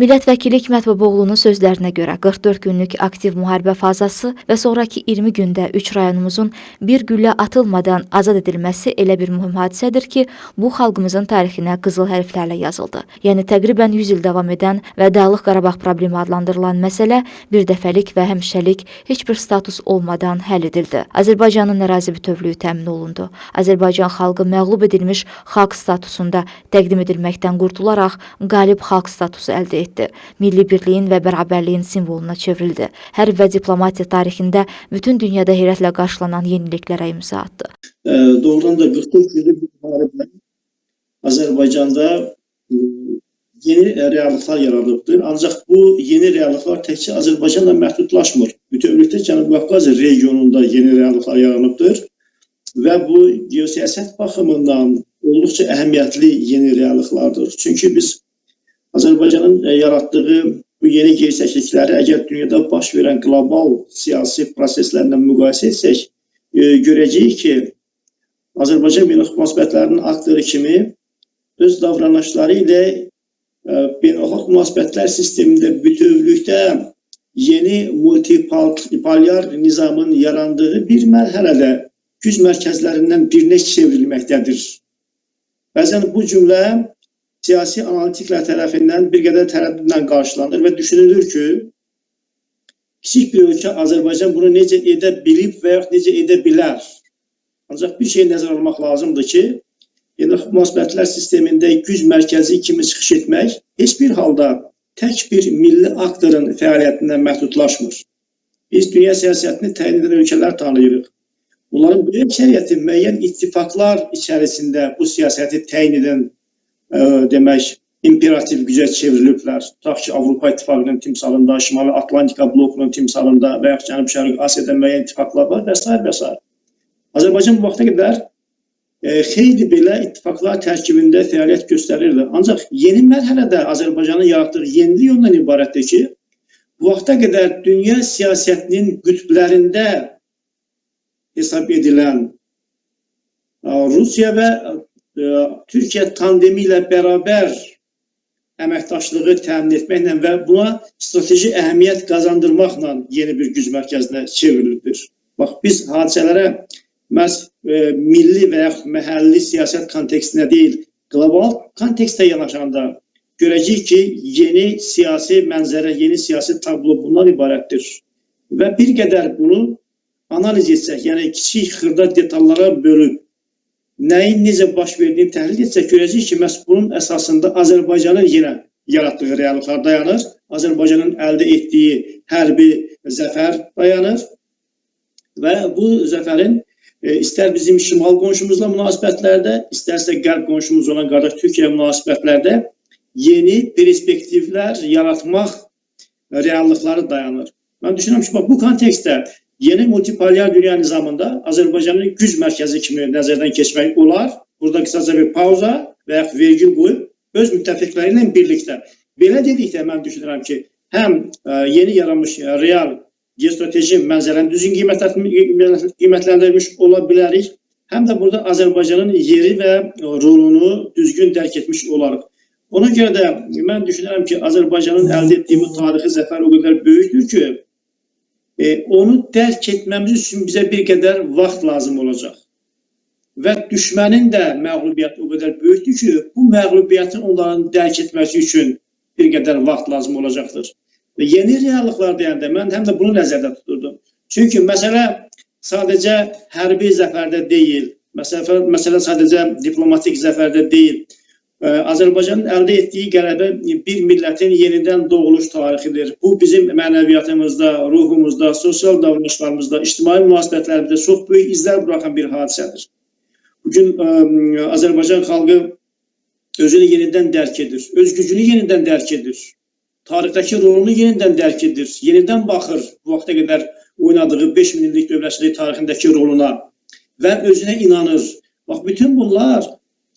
Millət vəkili Hikmət Babaoğlu'nun sözlərinə görə 44 günlük aktiv müharibə fazası və sonraki 20 gündə 3 rayonumuzun bir güllə atılmadan azad edilməsi elə bir mühüm hadisədir ki, bu xalqımızın tarixinə qızıl hərflərlə yazıldı. Yəni təqribən 100 il davam edən və Dağlıq Qarabağ problemi adlandırılan məsələ bir dəfəlik və həmişəlik heç bir status olmadan həll edildi. Azərbaycanın ərazi bütövlüyü təmin olundu. Azərbaycan xalqı məğlub edilmiş xalq statusunda təqdim edilməkdən qurtularaq qalib xalq statusu əldə etdi. Milli birliyin və bərabərliyin simvoluna çevrildi. Hərb və diplomatiya tarixində bütün dünyada heyrətlə qarşılanan yeniliklərə imza attı. e, doğrudan da 44 günlük bir muharebe Azerbaycan'da e, yeni reallıklar yaratıbdır. Ancak bu yeni reallıklar təkcə Azerbaycanla məhdudlaşmır. Bütövlükdə Cənub Qafqaz regionunda yeni reallıklar yaranıbdır. Və bu geosiyasət baxımından olduqca əhəmiyyətli yeni reallıklardır. Çünki biz Azərbaycanın e, yaratdığı bu yeni gerçəklikləri əgər dünyada baş verən qlobal siyasi proseslərlə müqayisə etsək, e, görəcəyik ki, Azərbaycan beynəlxalq münasibətlərinin aktoru kimi öz davranışları ilə e, beynəlxalq münasibətlər sistemində bütövlükdə yeni multipolyar nizamın yarandığı bir mərhələdə güc mərkəzlərindən birinə çevrilməkdədir. Bəzən bu cümlə siyasi analitiklər tərəfindən bir qədər tərəddüdlə qarşılanır və düşünülür ki, kiçik bir ölkə Azərbaycan bunu necə edə bilib və yaxud necə edə bilər? Ancaq bir şey nəzərə almaq lazımdır ki, beynəlxalq münasibətlər sistemində güc mərkəzi kimi çıxış etmək heç bir halda tək bir milli aktorun fəaliyyətindən məhdudlaşmır. Biz dünya siyasətini təyin edən ölkələr tanıyırıq. Bunların böyük əksəriyyəti müəyyən ittifaqlar içərisində bu siyasəti təyin edən ə, demək imperativ gücə çevriliblər. Tutaq ki, Avropa İttifaqının timsalında, Şimali Atlantika blokunun timsalında və yaxud Cənub-Şərq Asiyada müəyyən ittifaqlar var və s. və s. Azərbaycan bu vaxta qədər e, xeyli belə ittifaqlar tərkibində fəaliyyət göstərirdi. Ancaq yeni mərhələdə Azərbaycanın yaratdığı yenilik ondan ibarətdir ki, bu vaxta qədər dünya siyasətinin qütblərində hesab edilən e, Rusiya və e, Türkiyə tandemi ilə bərabər əməkdaşlığı təmin etməklə və buna strateji əhəmiyyət qazandırmaqla yeni bir güc mərkəzinə çevrilir. Bax biz hadisələrə məhz e, milli və yaxud məhəlli siyasət kontekstində deyil, qlobal kontekstə yanaşanda görəcəyik ki, yeni siyasi mənzərə, yeni siyasi tablo bundan ibarətdir. Və bir qədər bunu analiz etsək, yəni kiçik xırda detallara bölüb nəyin necə baş verdiyini təhlil etsək, görəcəyik ki, məhz bunun əsasında Azərbaycanın yenə yaratdığı reallıqlar dayanır. Azərbaycanın əldə etdiyi hərbi zəfər dayanır. Və bu zəfərin e, bizim şimal qonşumuzla münasibətlərdə, istərsə qərb qonşumuz olan qardaş Türkiyə münasibətlərdə yeni perspektivlər yaratmaq reallıqları dayanır. Mən düşünürəm ki, bu kontekstdə yeni multipolyar dünya nizamında Azərbaycanın güc mərkəzi kimi nəzərdən keçmək olar. Burada qısaca bir pauza və yaxud vergül qoyub öz müttəfiqləri ilə birlikdə. Belə dedikdə mən düşünürəm ki, həm ə, yeni yaranmış ə, real geostrateji mənzərəni düzgün qiymətlə- qiymətləndirmiş ola bilərik. Həm də burada Azərbaycanın yeri və rolunu düzgün dərk etmiş olarıq. Ona görə də mən düşünürəm ki, Azərbaycanın əldə etdiyi bu tarixi zəfər o qədər böyükdür ki, e, onu dərk etməmiz üçün bizə bir qədər vaxt lazım olacaq. Və düşmənin də məğlubiyyəti o qədər böyükdür ki, bu məğlubiyyəti onların dərk etməsi üçün bir qədər vaxt lazım olacaqdır. Və yeni reallıqlar deyəndə mən həm də bunu nəzərdə tuturdum. Çünki məsələ sadəcə hərbi zəfərdə deyil, məsələ, məsələ sadəcə diplomatik zəfərdə deyil. Ə, Azərbaycanın əldə etdiyi qələbə bir millətin yenidən doğuluş tarixidir. Bu bizim mənəviyyatımızda, ruhumuzda, sosial davranışlarımızda, ictimai münasibətlərimizdə çox böyük izlər buraxan bir hadisədir. Bugün ə, Azərbaycan xalqı özünü yenidən dərk edir, öz gücünü yenidən dərk edir. Tarixdəki rolunu yenidən dərk edir, yenidən baxır bu vaxta qədər oynadığı 5000 illik dövlətçilik tarixindəki roluna və özünə inanır. Bax bütün bunlar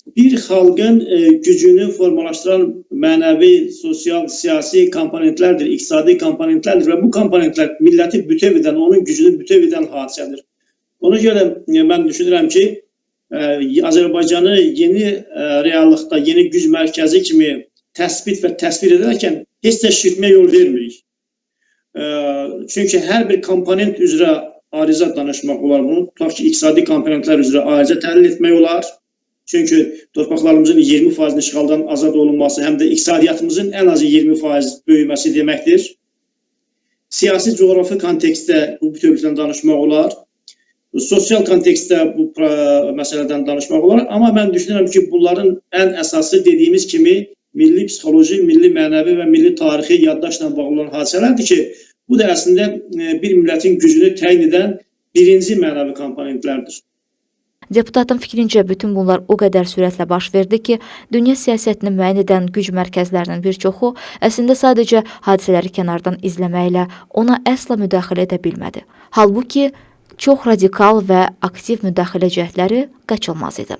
bir xalqın e, gücünü formalaşdıran mənəvi, sosial, siyasi komponentlərdir, iqtisadi komponentlərdir və bu komponentlər milləti bütöv edən, onun gücünü bütöv edən hadisədir. Ona görə e, mən ki, e, Azərbaycanı yeni e, reallıqda, yeni güc mərkəzi kimi təsbit və təsvir edərkən heç də şirkmə yol vermirik. Ə, Çünki hər bir komponent üzrə ayrıca danışmaq olar. Bunu tutaq ki, iqtisadi komponentlər üzrə ayrıca təhlil etmək olar. Çünki torpaqlarımızın 20% işğaldan azad olunması həm də iqtisadiyyatımızın ən azı 20% böyüməsi deməkdir. Siyasi coğrafi kontekstdə bu bütövlükdən danışmaq olar. Sosial kontekstdə bu məsələdən danışmaq olar, amma mən düşünürəm ki, bunların ən əsası dediyimiz kimi milli psixoloji, milli mənəvi və milli tarixi yaddaşla bağlı olan hadisələrdir ki, bu da əslində e, bir millətin gücünü təyin edən birinci mənəvi komponentlərdir. Deputatın fikrincə bütün bunlar o qədər sürətlə baş verdi ki, dünya siyasətini müəyyən edən güc mərkəzlərinin bir çoxu əslində sadəcə hadisələri kənardan izləməklə ona əsla müdaxilə edə bilmədi. Halbuki çox radikal və aktiv müdaxilə cəhdləri qaçılmaz idi.